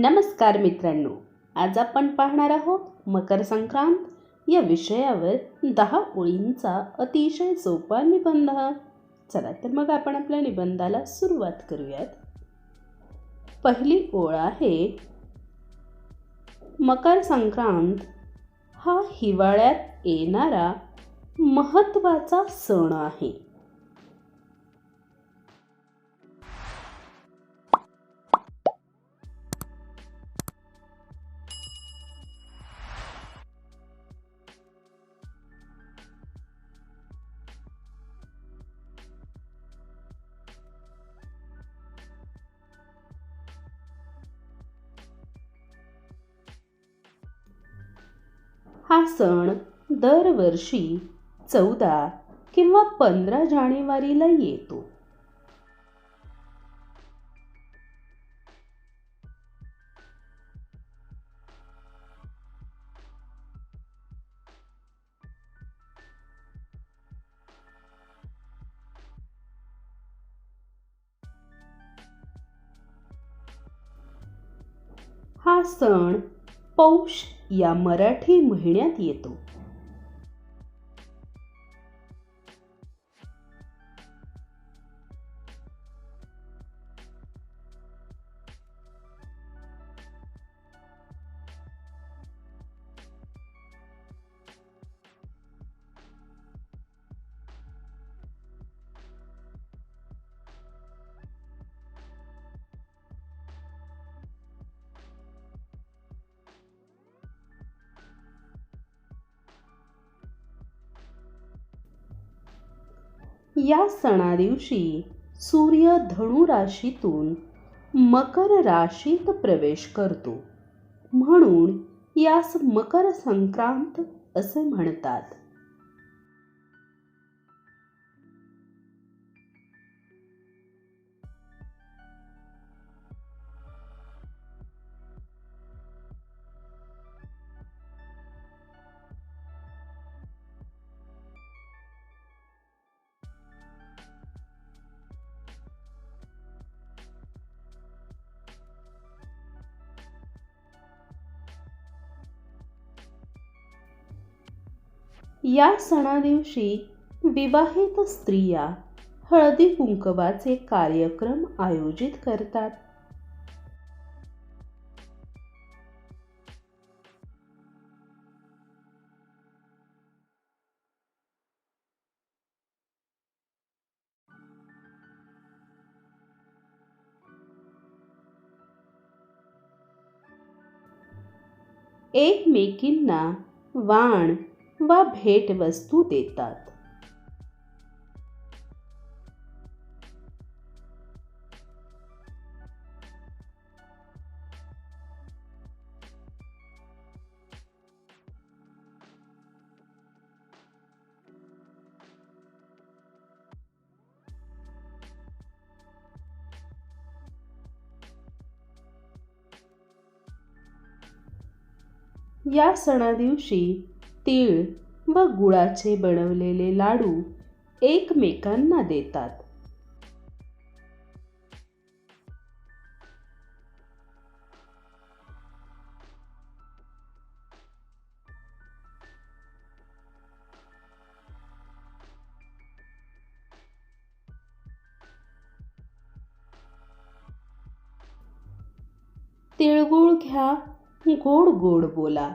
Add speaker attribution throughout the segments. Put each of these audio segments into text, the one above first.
Speaker 1: नमस्कार मित्रांनो आज आपण पाहणार आहोत मकर संक्रांत. या विषयावर दहा ओळींचा अतिशय सोपा निबंध. चला तर मग आपण आपल्या निबंधाला सुरुवात करूयात. पहिली ओळ आहे मकर संक्रांत हा हिवाळ्यात येणारा महत्त्वाचा सण आहे. हा सण दरवर्षी चौदा किंवा पंधरा जानेवारीला येतो. हा सण पौष या मराठी महिन्यात येतो. या सणादिवशी सूर्य धनु राशीतून मकर राशीत प्रवेश करतो. म्हणून यास मकर संक्रांत असे म्हणतात. या सणादिवशी विवाहित स्त्रिया हळदी कुंकवाचे कार्यक्रम आयोजित करतात. एकमेकींना वाण वा भेटवस्तू देतात. या सणादिवशी तीळ व गुळाचे बनवलेले लाडू एकमेकांना देतात. तिळगुळ घ्या गोड गोड बोला.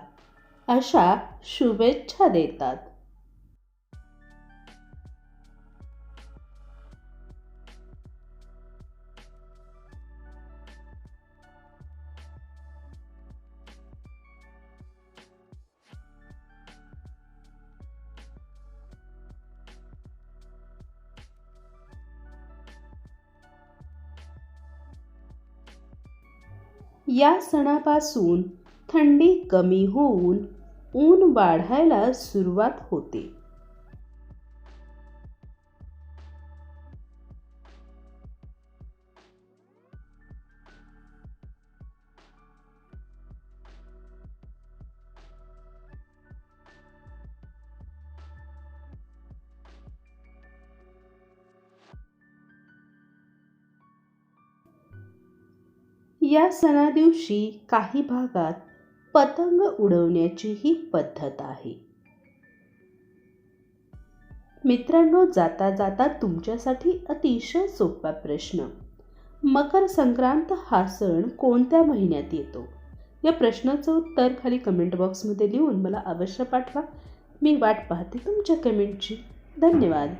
Speaker 1: अशा शुभेच्छा देतात. या सणापासून थंडी कमी होऊन ऊन वाढायला सुरुवात होते. या सणादिवशी काही भागात पतंग उडवण्याची ही पद्धत आहे. मित्रांनो जाता जाता तुमच्यासाठी अतिशय सोपा प्रश्न. मकर संक्रांत हा सण कोणत्या महिन्यात येतो? या प्रश्नाचं उत्तर खाली कमेंट बॉक्समध्ये लिहून मला अवश्य पाठवा. मी वाट पाहते तुमच्या कमेंटची धन्यवाद.